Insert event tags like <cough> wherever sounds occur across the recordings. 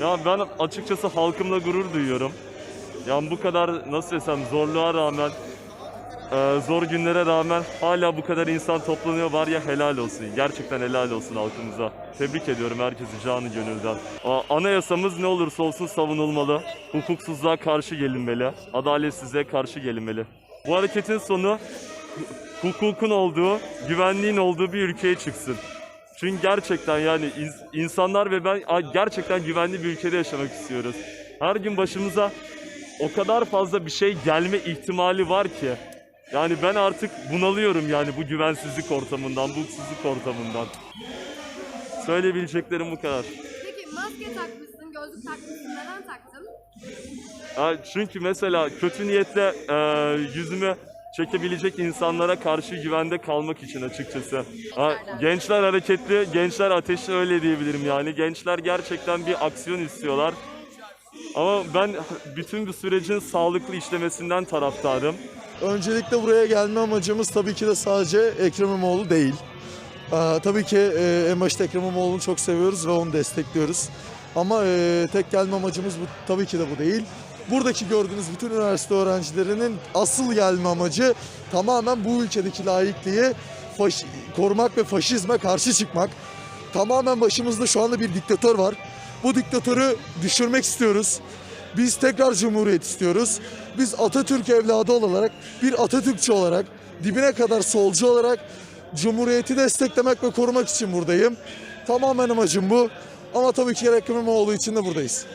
Ya ben açıkçası halkımla gurur duyuyorum. Yani bu kadar nasıl desem zorluğa rağmen, e, zor günlere rağmen hala bu kadar insan toplanıyor var ya helal olsun. Gerçekten helal olsun halkımıza. Tebrik ediyorum herkesi canı gönülden. Anayasamız ne olursa olsun savunulmalı. Hukuksuzluğa karşı gelinmeli. Adaletsizliğe karşı gelinmeli. Bu hareketin sonu hukukun olduğu, güvenliğin olduğu bir ülkeye çıksın. Çünkü gerçekten yani ins- insanlar ve ben gerçekten güvenli bir ülkede yaşamak istiyoruz. Her gün başımıza o kadar fazla bir şey gelme ihtimali var ki. Yani ben artık bunalıyorum yani bu güvensizlik ortamından, bu hukuksuzluk ortamından. Söyleyebileceklerim bu kadar. Peki maske takmışsın, gözlük takmışsın. Neden taktın? Çünkü mesela kötü niyetle e, yüzümü çekebilecek insanlara karşı güvende kalmak için açıkçası. Ha, gençler hareketli, gençler ateşli öyle diyebilirim yani. Gençler gerçekten bir aksiyon istiyorlar. Ama ben bütün bu sürecin sağlıklı işlemesinden taraftarım. Öncelikle buraya gelme amacımız tabii ki de sadece Ekrem İmamoğlu değil. Ee, tabii ki e, en başta Ekrem İmamoğlu'nu çok seviyoruz ve onu destekliyoruz. Ama e, tek gelme amacımız bu tabii ki de bu değil. Buradaki gördüğünüz bütün üniversite öğrencilerinin asıl gelme amacı tamamen bu ülkedeki laikliği korumak ve faşizme karşı çıkmak. Tamamen başımızda şu anda bir diktatör var. Bu diktatörü düşürmek istiyoruz. Biz tekrar cumhuriyet istiyoruz. Biz Atatürk evladı olarak, bir Atatürkçü olarak, dibine kadar solcu olarak cumhuriyeti desteklemek ve korumak için buradayım. Tamamen amacım bu. Ama tabii ki Ekrem İmamoğlu için de buradayız.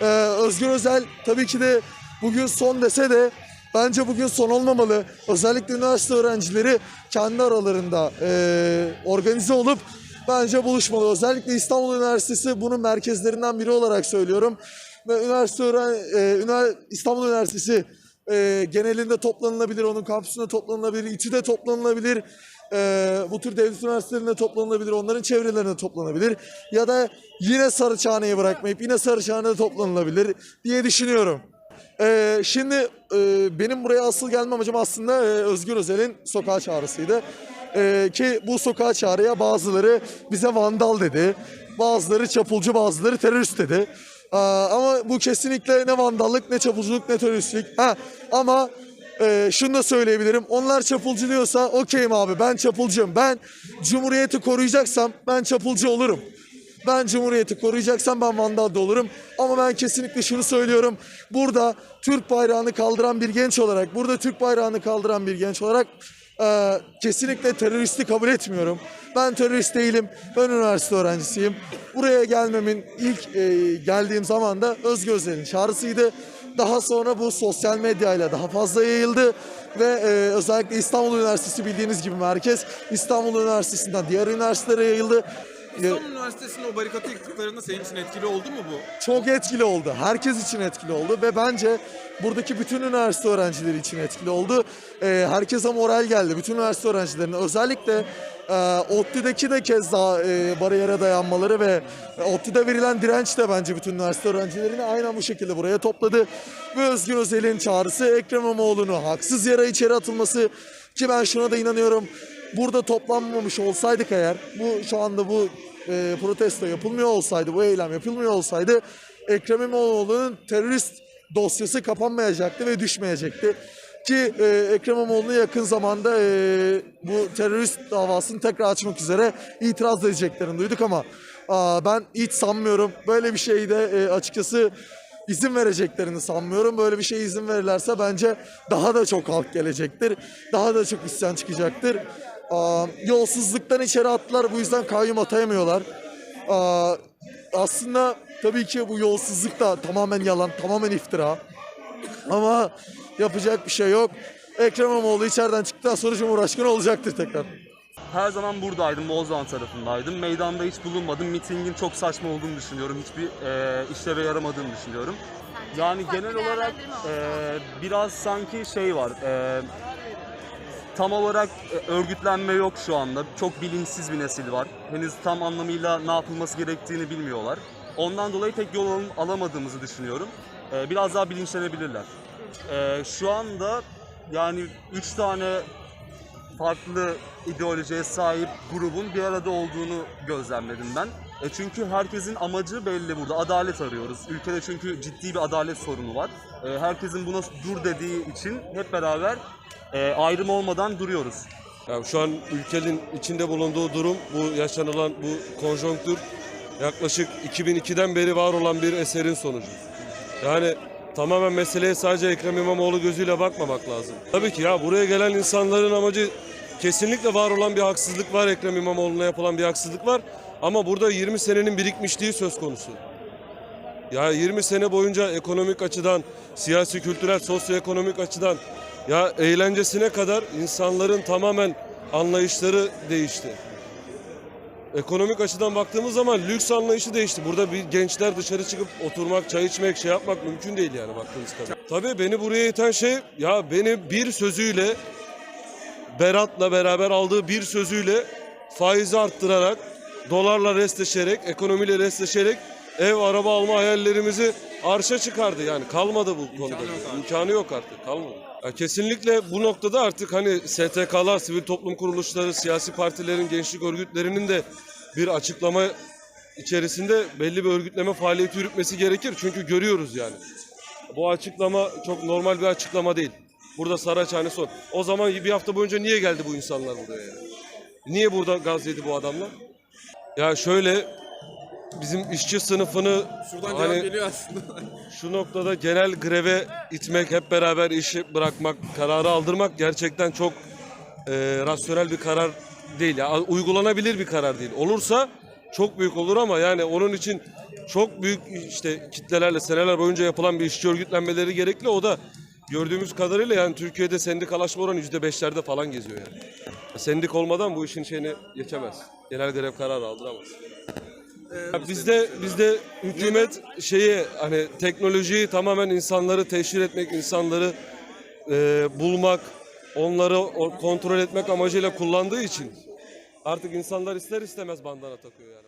Ee, Özgür Özel tabii ki de bugün son dese de bence bugün son olmamalı. Özellikle üniversite öğrencileri kendi aralarında e, organize olup bence buluşmalı. Özellikle İstanbul Üniversitesi bunun merkezlerinden biri olarak söylüyorum. Ve üniversite öğren e, ünivers- İstanbul Üniversitesi e, genelinde toplanılabilir, onun kampüsünde toplanılabilir, İTÜ'de toplanılabilir. E, bu tür devlet üniversitelerinde toplanılabilir, onların çevrelerinde toplanabilir. Ya da yine Sarıçhane'yi bırakmayıp yine Sarıçhane'de toplanılabilir diye düşünüyorum. E, şimdi e, benim buraya asıl gelme amacım aslında e, Özgür Özel'in sokağa çağrısıydı. E, ki bu sokağa çağrıya bazıları bize vandal dedi. Bazıları çapulcu, bazıları terörist dedi. Ama bu kesinlikle ne vandallık, ne çapulculuk, ne teröristlik. Ha, ama e, şunu da söyleyebilirim. Onlar çapulcu diyorsa okeyim abi ben çapulcuyum. Ben cumhuriyeti koruyacaksam ben çapulcu olurum. Ben cumhuriyeti koruyacaksam ben vandal da olurum. Ama ben kesinlikle şunu söylüyorum. Burada Türk bayrağını kaldıran bir genç olarak, burada Türk bayrağını kaldıran bir genç olarak e, kesinlikle teröristi kabul etmiyorum. Ben terörist değilim. Ben üniversite öğrencisiyim. Buraya gelmemin ilk e, geldiğim zaman da Özgür Özel'in çağrısıydı. Daha sonra bu sosyal medyayla daha fazla yayıldı ve e, özellikle İstanbul Üniversitesi bildiğiniz gibi merkez İstanbul Üniversitesi'nden diğer üniversitelere yayıldı. İstanbul Üniversitesi'nin o barikatı yıktıklarında senin için etkili oldu mu bu? çok etkili oldu. Herkes için etkili oldu ve bence buradaki bütün üniversite öğrencileri için etkili oldu. Ee, herkese moral geldi. Bütün üniversite öğrencilerine özellikle e, ODTÜ'deki de kez daha e, bariyere dayanmaları ve ODTÜ'de verilen direnç de bence bütün üniversite öğrencilerini aynen bu şekilde buraya topladı. Ve Özgür Özel'in çağrısı Ekrem İmamoğlu'nu haksız yere içeri atılması ki ben şuna da inanıyorum. Burada toplanmamış olsaydık eğer bu şu anda bu e, protesto yapılmıyor olsaydı, bu eylem yapılmıyor olsaydı Ekrem İmamoğlu'nun terörist dosyası kapanmayacaktı ve düşmeyecekti. Ki e, Ekrem İmamoğlu yakın zamanda e, bu terörist davasını tekrar açmak üzere itiraz edeceklerini duyduk ama aa, ben hiç sanmıyorum. Böyle bir şeyi de e, açıkçası izin vereceklerini sanmıyorum. Böyle bir şeye izin verirlerse bence daha da çok halk gelecektir. Daha da çok isyan çıkacaktır. Aa, yolsuzluktan içeri attılar. Bu yüzden kayyum atayamıyorlar. Aa, aslında tabii ki bu yolsuzluk da tamamen yalan, tamamen iftira. Ama yapacak bir şey yok. Ekrem İmamoğlu içeriden çıktıktan sonra Cumhurbaşkanı olacaktır tekrar. Her zaman buradaydım, Bozdoğan tarafındaydım. Meydanda hiç bulunmadım. Mitingin çok saçma olduğunu düşünüyorum. Hiçbir e, işleve yaramadığını düşünüyorum. Yani genel olarak e, biraz sanki şey var. e, tam olarak e, örgütlenme yok şu anda. Çok bilinçsiz bir nesil var. Henüz tam anlamıyla ne yapılması gerektiğini bilmiyorlar. Ondan dolayı pek yol al- alamadığımızı düşünüyorum. E, biraz daha bilinçlenebilirler. E, şu anda yani üç tane farklı ideolojiye sahip grubun bir arada olduğunu gözlemledim ben. Çünkü herkesin amacı belli burada. Adalet arıyoruz. Ülkede çünkü ciddi bir adalet sorunu var. Herkesin buna dur dediği için hep beraber e, ayrım olmadan duruyoruz. Yani şu an ülkenin içinde bulunduğu durum, bu yaşanılan bu konjonktür yaklaşık 2002'den beri var olan bir eserin sonucu. Yani tamamen meseleye sadece Ekrem İmamoğlu gözüyle bakmamak lazım. Tabii ki ya buraya gelen insanların amacı kesinlikle var olan bir haksızlık var. Ekrem İmamoğlu'na yapılan bir haksızlık var. Ama burada 20 senenin birikmişliği söz konusu. Ya 20 sene boyunca ekonomik açıdan, siyasi, kültürel, sosyoekonomik açıdan ya eğlencesine kadar insanların tamamen anlayışları değişti. Ekonomik açıdan baktığımız zaman lüks anlayışı değişti. Burada bir gençler dışarı çıkıp oturmak, çay içmek, şey yapmak mümkün değil yani baktığınız kadar. Tabii beni buraya iten şey ya beni bir sözüyle Berat'la beraber aldığı bir sözüyle faizi arttırarak, dolarla restleşerek, ekonomiyle restleşerek ev, araba alma hayallerimizi arşa çıkardı yani. Kalmadı bu konuda. İmkanı yok artık. Kalmadı. Ya kesinlikle bu noktada artık hani STK'lar, sivil toplum kuruluşları, siyasi partilerin, gençlik örgütlerinin de bir açıklama içerisinde belli bir örgütleme faaliyeti yürütmesi gerekir. Çünkü görüyoruz yani. Bu açıklama çok normal bir açıklama değil. Burada Saraçhane son. O zaman bir hafta boyunca niye geldi bu insanlar buraya yani? Niye burada gaz yedi bu adamlar? Ya şöyle bizim işçi sınıfını Şuradan hani cevap geliyor aslında. <laughs> şu noktada genel greve itmek, hep beraber işi bırakmak, kararı aldırmak gerçekten çok e, rasyonel bir karar değil. Ya, uygulanabilir bir karar değil. Olursa çok büyük olur ama yani onun için çok büyük işte kitlelerle seneler boyunca yapılan bir işçi örgütlenmeleri gerekli. O da gördüğümüz kadarıyla yani Türkiye'de sendikalaşma oranı yüzde beşlerde falan geziyor yani. Sendik olmadan bu işin şeyini geçemez. Genel grev kararı aldıramaz. Bizde bizde hükümet şeyi hani teknolojiyi tamamen insanları teşhir etmek, insanları e, bulmak, onları kontrol etmek amacıyla kullandığı için artık insanlar ister istemez bandana takıyor yani.